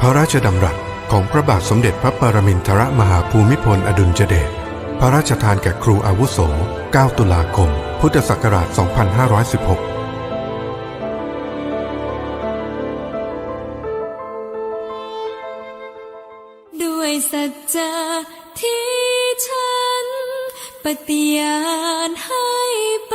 พระราชดำรัสของพระบาทสมเด็จพระปรมินทรมหาภูมิพลอดุลยเดช พระราชทานแก่ครูอาวุโส 9 ตุลาคม พุทธศักราช 2516ด้วยสัจจะที่ฉันปฏิญาณให้ไป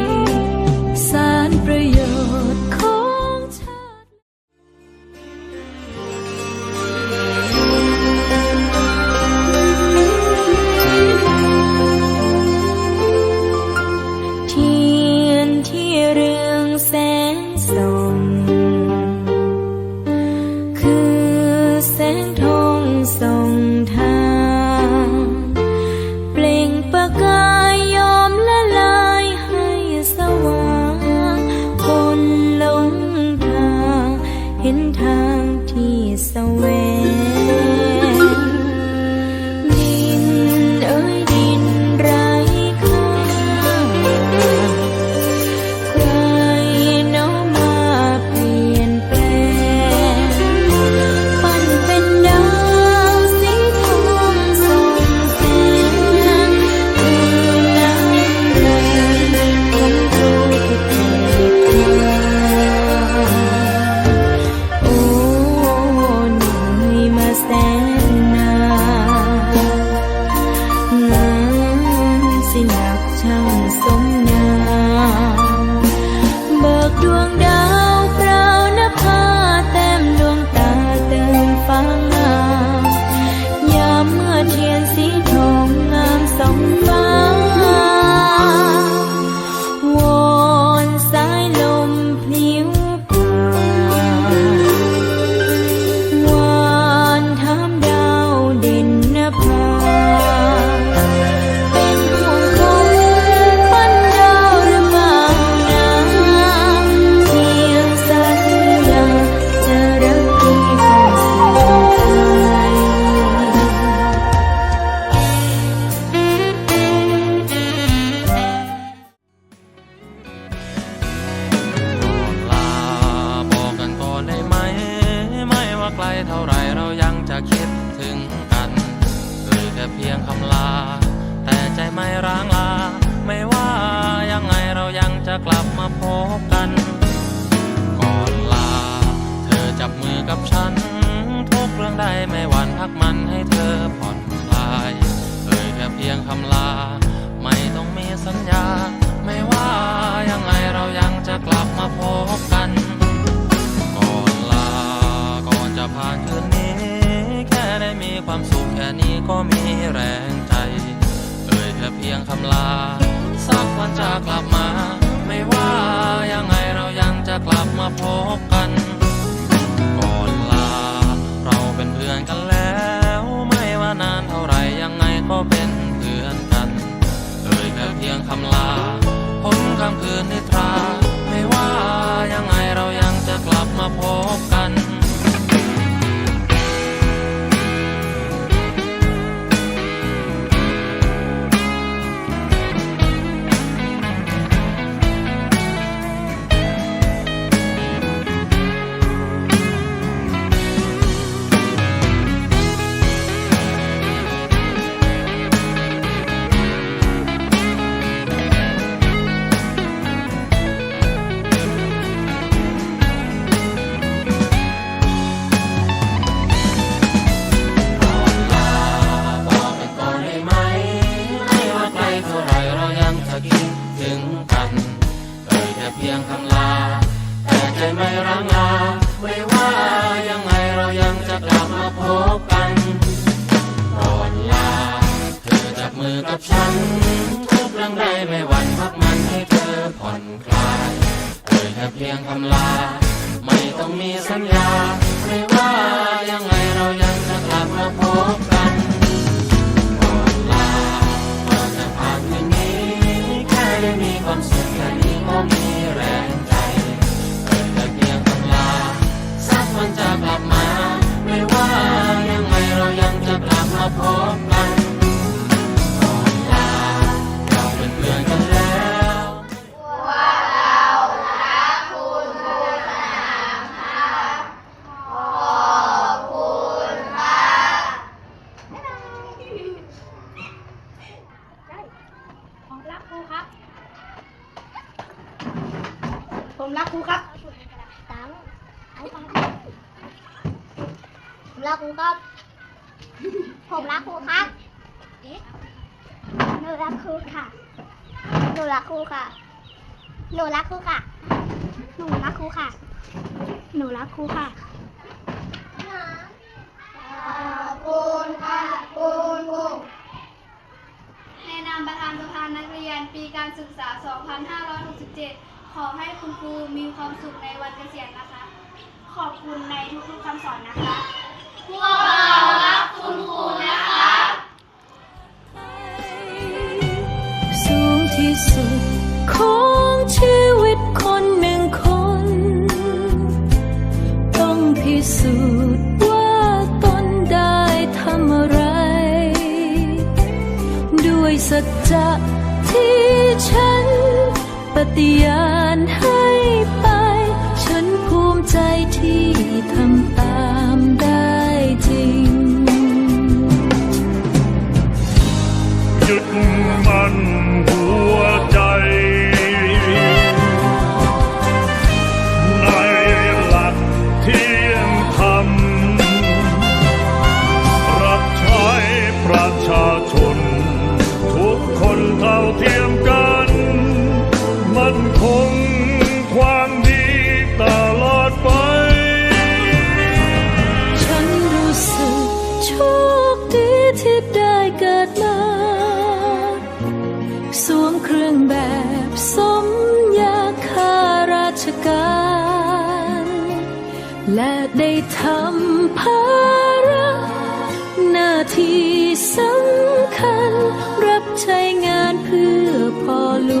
ที่ คิดถึงกันเอ่ยแค่เพียงคำลา แต่ใจไม่ร้างลา ไม่ว่ายังไงเรายังจะกลับมาพบกัน ก่อนลา เธอจับมือกับฉัน ทุกเรื่องใดไม่หวั่นพักมันให้เธอผ่อนคลาย เอ่ยแค่เพียงคำลา ไม่ต้องมีสัญญา ไม่ว่ายังไงเรายังจะกลับมาพบกัน ค่เพียงคำลาพ้นคำคืน กับฉัน ทุกเรื่องใดไม่หวั่นพักมันให้เธอผ่อนคลายเลยแค่เพียงคำลา ไม่ต้องมีสัญญา ไม่ว่ายังไงเรายังจะกลับมาพบกันก่อนลาก่อจะผ่านคืนนี้แค่ได้มีความสุขแค่นี้ก็มี ผมรักครูครับ ตังผมรักครูครับ ผมรักครูครับหนูรักครูค่ะ หนูรักครูค่ะ หนูรักครูค่ะ หนูรักครูค่ะ หนูรักครูค่ะขอบคุณค่ะคุณครูในนามประธานสภานักเรียนปีการศึกษา 2567 ขอให้คุณครูมีความสุขในวันเกษียณนะคะ ขอบคุณในทุกๆคำสอนนะคะ พวกเรารักคุณครูนะคะ สูงที่สุดของชีวิตคนหนึ่งคน ต้องพิสูจน์ว่าตนได้ทำอะไร ด้วยสัจจะที่ฉัน ปฏิญาณให้ไป ฉันภูมิใจที่ทำตามได้จริง ยึดมันหัวใจ ในหลักเที่ยงธรรม รับใช้ประชาชน ทุกคนเท่าเทียมกัน นคงความดีตลอดไป ฉันรู้สึกโชคดีที่ได้เกิดมาสวมเครื่องแบบสมยาข้าราชการ และได้ทำภาระหน้าที่สำคัญ รับใช้งานเพื่อพ่อหลวง